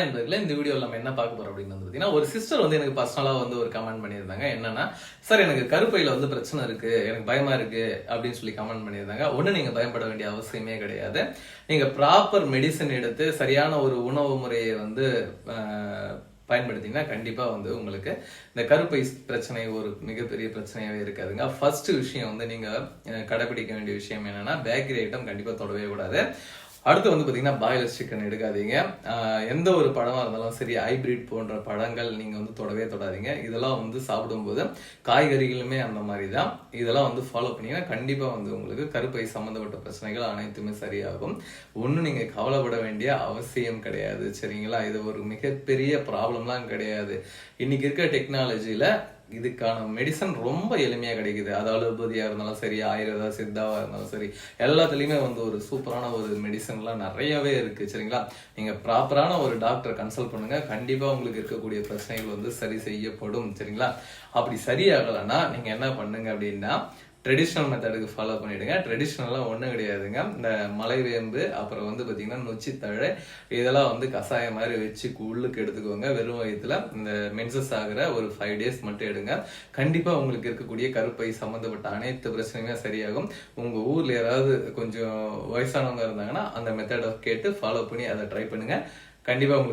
நண்பர்களே இந்த வீடியோவில் நம்ம என்ன பார்க்க போறோம் அப்படின்னு வந்து பார்த்தீங்கன்னா ஒரு சிஸ்டர் வந்து எனக்கு பர்சனலாக வந்து ஒரு கமெண்ட் பண்ணியிருந்தாங்க. என்னன்னா சார் எனக்கு கருப்பையில வந்து பிரச்சனை இருக்கு. எனக்கு பயமா இருக்கு. அப்படின்னு சொல்லி கமெண்ட் பண்ணியிருந்தாங்க. ஒன்று நீங்க பயப்பட வேண்டிய அவசியமே கிடையாது. நீங்க ப்ராப்பர் மெடிசன் எடுத்து சரியான ஒரு உணவு முறையை வந்து பயன்படுத்திங்கன்னா கண்டிப்பா வந்து உங்களுக்கு இந்த கருப்பை பிரச்சனை ஒரு மிகப்பெரிய பிரச்சனையாவே இருக்காதுங்க. ஃபர்ஸ்ட் விஷயம் வந்து நீங்க கடைபிடிக்க வேண்டிய விஷயம் என்னன்னா பேக்கரி ஐட்டம் கண்டிப்பா தொடவே கூடாது. அடுத்து வந்து பார்த்தீங்கன்னா பாய்லர் சிக்கன் எடுக்காதீங்க. எந்த ஒரு படமாக இருந்தாலும் சரி ஹைபிரிட் போன்ற பழங்கள் நீங்கள் வந்து தொடவே தொடாதீங்க. இதெல்லாம் வந்து சாப்பிடும்போது காய்கறிகளுமே அந்த மாதிரி தான் இதெல்லாம் வந்து ஃபாலோ பண்ணீங்கன்னா கண்டிப்பாக வந்து உங்களுக்கு கருப்பை சம்மந்தப்பட்ட பிரச்சனைகள் அனைத்துமே சரியாகும். ஒன்றும் நீங்கள் கவலைப்பட வேண்டிய அவசியம் கிடையாது. சரிங்களா? இது ஒரு மிகப்பெரிய ப்ராப்ளம்லாம் கிடையாது. இன்னைக்கு இருக்க டெக்னாலஜியில் இதுக்கான மெடிசன் ரொம்ப எளிமையா கிடைக்குது. அது அலோபதியா இருந்தாலும் சரி ஆயுர்வேதா சித்தாவா இருந்தாலும் சரி எல்லாத்துலயுமே வந்து ஒரு சூப்பரான ஒரு மெடிசன்லாம் நிறையவே இருக்கு சரிங்களா? நீங்கள் ப்ராப்பரான ஒரு டாக்டரை கன்சல்ட் பண்ணுங்க. கண்டிப்பா உங்களுக்கு இருக்கக்கூடிய பிரச்சனைகள் வந்து சரி செய்யப்படும் சரிங்களா? அப்படி சரியாகலைன்னா நீங்க என்ன பண்ணுங்க அப்படின்னா ட்ரெடிஷ்னல் மெத்தடுக்கு ஃபாலோ பண்ணிடுங்க. ட்ரெடிஷ்னலாக ஒன்றும் கிடையாதுங்க. இந்த மலைவேம்பு அப்புறம் வந்து பார்த்திங்கன்னா நொச்சித்தழை இதெல்லாம் வந்து கஷாயம் மாதிரி வச்சு உள்ளுக்கு எடுத்துக்கோங்க. வெறும் வயிற்றுல இந்த மென்சஸ் ஆகிற ஒரு ஃபைவ் டேஸ் மட்டும் எடுங்க. கண்டிப்பாக உங்களுக்கு இருக்கக்கூடிய கருப்பை சம்மந்தப்பட்ட அனைத்து பிரச்சனையுமே சரியாகும். உங்கள் ஊரில் யாராவது கொஞ்சம் வயசானவங்க இருந்தாங்கன்னா அந்த மெத்தடை கேட்டு ஃபாலோ பண்ணி அதை ட்ரை பண்ணுங்கள் கண்டிப்பாக உங்களுக்கு